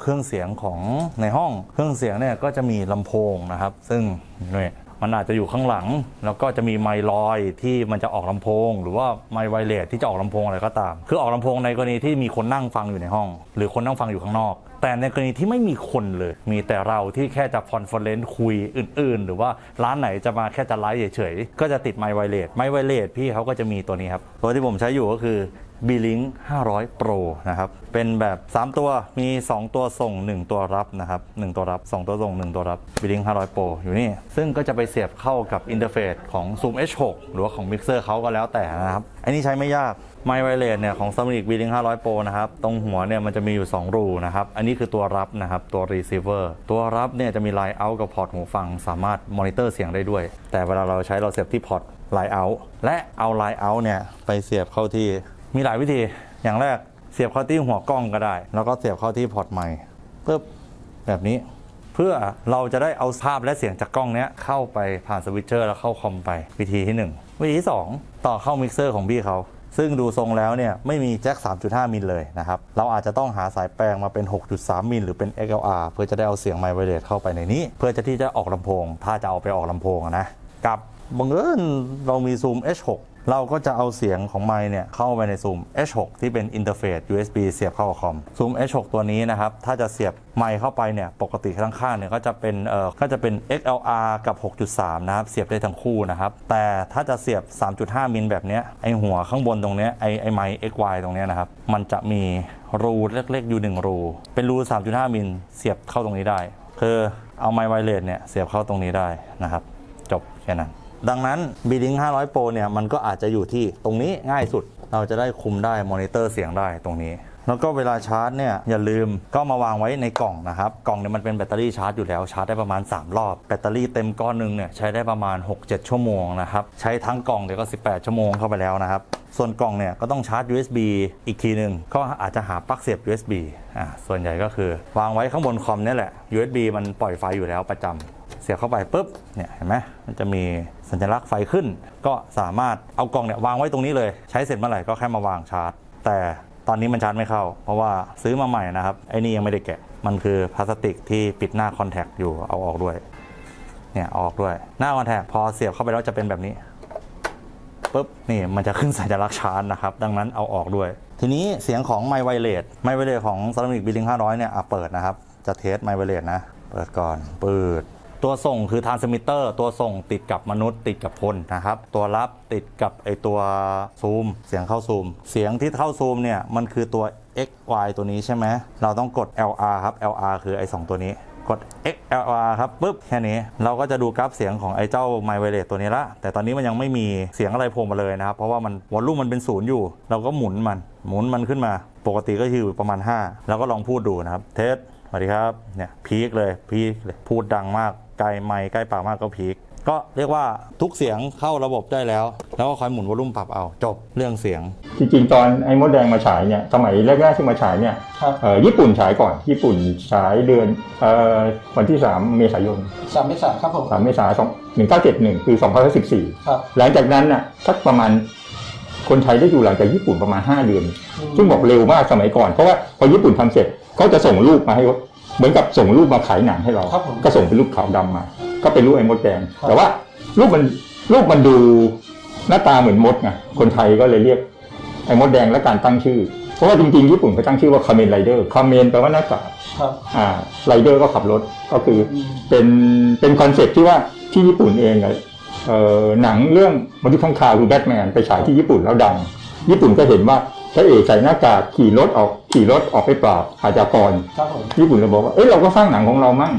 เครื่องเสียงของในห้อง เครื่องเสียงเนี่ยก็จะมีลำโพงนะครับ ซึ่งเนี่ยมันอาจจะอยู่ข้างหลัง แล้วก็จะมีไมลอยที่มันจะออกลำโพง หรือว่าไมไวเลสที่จะออกลำโพงอะไรก็ตาม คือออกลำโพงในกรณีที่มีคนนั่งฟังอยู่ในห้อง หรือคนนั่งฟังอยู่ข้างนอก แต่ในกรณีที่ไม่มีคนเลย มีแต่เราที่แค่จะคอนเฟอเรนซ์คุยอื่น ๆ หรือว่าร้านไหนจะมาแค่จะไลฟ์เฉยๆก็จะติดไมไวเลสไมไวเลสพี่เขาก็จะมีตัวนี้ครับตัวที่ผมใช้อยู่ก็คือ b l i n k 500 Pro นะครับ เป็นแบบ 3 ตัวมี 2 ตัวส่ง 1 ตัวรับนะครับ 1 ตัวรับ 2 ตัวส่ง 1 ตัวรับ b l i n k 500 Pro อยู่นี่ ซึ่งก็จะไปเสียบเข้ากับอินเทอร์เฟซของ Zoom H6 หรือว่าของ Mixer เขาก็แล้วแต่นะครับ อันนี้ใช้ไม่ยากไมค์ไวเลสเนี่ยของ Sonic b l i n k 500 Pro นะครับ ตรงหัวเนี่ยมันจะมีอยู่ 2 รูนะครับ อันนี้คือตัวรับนะครับ ตัว receiver ตัวรับเนี่ยจะมี line out กับพอร์ตหูฟัง สามารถมอนิเตอร์เสียงได้ด้วย แต่เวลาเราใช้เราเสียบที่พอร์ต line out และเอา line out เนี่ยไปเสียบเข้าที่ มีหลายวิธี อย่างแรกเสียบเข้าที่หัวกล้องก็ได้ แล้วก็เสียบเข้าที่พอร์ตไมค์ปึ๊บแบบนี้ เพื่อเราจะได้เอาภาพและเสียงจากกล้องเนี้ยเข้าไปผ่านสวิตเชอร์แล้วเข้าคอมไปวิธีที่ 1 วิธีที่ 2 ต่อเข้ามิกเซอร์ของพี่เขาซึ่งดูทรงแล้วเนี่ยไม่มีแจ็ค 3.5 มิลเลยนะครับ เราอาจจะต้องหาสายแปลงมาเป็น 6.3 มิลหรือเป็น XLR เพื่อจะได้เอาเสียงไมค์ไวเลสเข้าไปในนี้ เพื่อจะที่จะออกลำโพง ถ้าจะเอาไปออกลำโพงนะ กับบังเอิญเรามี Zoom H6 เราก็จะเอาเสียงของไมค์เนี่ยเข้าไปใน Zoom H6 ที่เป็นอินเทอร์เฟซ USB เสียบเข้ากับคอม Zoom H6 ตัวนี้นะครับ ถ้าจะเสียบไมค์เข้าไปเนี่ยปกติข้างๆเนี่ยก็จะเป็นเอ่อก็จะเป็น XLR กับ 6.3 นะครับ เสียบได้ทั้งคู่นะครับ แต่ถ้าจะเสียบ 3.5 มิลแบบเนี้ยไอหัวข้างบนตรงเนี้ยไอไอไมค์ XY ตรงเนี้ยนะครับ มันจะมีรูเล็กๆอยู่หนึ่งรู เป็นรู 3.5 มิลเสียบเข้าตรงนี้ได้ คือเอาไมค์ไวเลสเนี่ยเสียบเข้าตรงนี้ได้นะครับ จบแค่นั้น ดังนั้น b l i n k 500 Pro เนี่ยมันก็อาจจะอยู่ที่ตรงนี้ง่ายสุด เราจะได้คุมได้มอนิเตอร์เสียงได้ตรงนี้ แล้วก็เวลาชาร์จเนี่ยอย่าลืมก็มาวางไว้ในกล่องนะครับ กล่องเนี่ยมันเป็นแบตเตอรี่ชาร์จอยู่แล้วชาร์จได้ประมาณ 3 รอบ แบตเตอรี่เต็มก้อนหนึงเนี่ยใช้ได้ประมาณ 6-7 ชั่วโมงนะครับใช้ทั้งกล่องเดี๋ยวก็ 18 ชั่วโมงเข้าไปแล้วนะครับส่วนกล่องเนี่ยก็ต้องชาร์จ USB อีกทีหนึ่งก็อาจจะหาปลั๊กเสียบ USB อ่าส่วนใหญ่ก็คือ วางไว้ข้างบนคอมเนี่ยแหละ USB มันปล่อยไฟอยู่แล้วประจำ เสียบเข้าไปปุ๊บเนี่ยเห็นไหมมันจะมีสัญลักษณ์ไฟขึ้น ก็สามารถเอากล่องเนี่ยวางไว้ตรงนี้เลย ใช้เสร็จเมื่อไหร่ก็แค่มาวางชาร์จ แต่ตอนนี้มันชาร์จไม่เข้า เพราะว่าซื้อมาใหม่นะครับไอ้นี่ยังไม่ได้แกะมันคือพลาสติกที่ปิดหน้าคอนแทคอยู่เอาออกด้วยเนี่ยออกด้วยหน้าคอนแทคพอเสียบเข้าไปแล้วจะเป็นแบบนี้ปุ๊บนี่มันจะขึ้นสัญลักษณ์ชาร์จนะครับ ดังนั้นเอาออกด้วย ทีนี้เสียงของไมไวเลสไมไวเลสของ s o n i c b i l l i n g 500เนี่ยอะเปิดนะครับ จะเทสไมไวเลสนะ เปิดก่อนเปิด ตัวส่งคือ transmitter ตัวส่งติดกับมนุษย์ติดกับคนนะครับ ตัวรับติดกับไอตัวซูม เสียงเข้าซูม เสียงที่เข้าซูมเนี่ยมันคือตัว XY ตัวนี้ใช่ไหมเราต้องกด LR ครับ LR คือไอสองตัวนี้กด XLR ครับปุ๊บแค่นี้เราก็จะดูกราฟเสียงของไอ้เจ้า m y w i r e l e s ตัวนี้ละ แต่ตอนนี้มันยังไม่มีเสียงอะไรโผล่มาเลยนะครับ เพราะว่ามันวอลลุ่มมันเป็นศูนย์อยู่ เราก็หมุนมัน หมุนมันขึ้นมา ปกติก็อยู่ประมาณ 5 แล้วก็ลองพูดดูนะครับ เทสสวัสดีครับเนี่ยพีคเลยพีคเลยพูดดังมาก กลไมค์ใกล้ปากมากก็พีคก็เรียกว่าทุกเสียงเข้าระบบได้แล้ว แล้วก็คอยหมุนวอลลุ่มปรับเอาจบเรื่องเสียง จริงๆ ตอนไอ้มดแดงมาฉายเนี่ยสมัยแรกๆที่มาฉายเนี่ยครับเอ่อญี่ปุ่นฉายก่อนญี่ปุ่นฉายเดือนเอ่อวันที่ 3 เมษายนสามเมษาครับผม3เมษายน1971คือ2014ครับหลังจากนั้นน่ะสักประมาณคนไทยได้อยู่หลังจากญี่ปุ่นประมาณ 5 เดือน ซึ่งบอกเร็วมากสมัยก่อน เพราะว่าพอญี่ปุ่นทำเสร็จเขาจะส่งรูปมาให้ เหมือนกับส่งรูปมาขายหนังให้เรา ครับผมก็ส่งเป็นรูปขาวดำมา ก็เป็นรูปไอ้มดแดง ครับ แต่ว่ารูปมันรูปมันดูหน้าตาเหมือนมดไงคนไทยก็เลยเรียกไอ้มดแดงและการตั้งชื่อ เพราะว่าจริงๆญี่ปุ่นเขาตั้งชื่อว่าคาเมนไรเดอร์คาเมนแปลว่าหน้ากาก ครับ อ่าไรเดอร์ก็ขับรถก็คืออม เป็นเป็นคอนเซ็ปต์ที่ว่าที่ญี่ปุ่นเองอะเอ่อหนังเรื่องมนุษย์ข้างคาวคือแบทแมนไปฉายที่ญี่ปุ่นแล้วดัง ญี่ปุ่นก็เห็นว่า พระเอกใส่หน้ากากขี่รถออกขี่รถออกไปปราบอาชญากรครับผม ญี่ปุ่นเลยบอกว่าเอ้ยเราก็สร้างหนังของเรามั่ง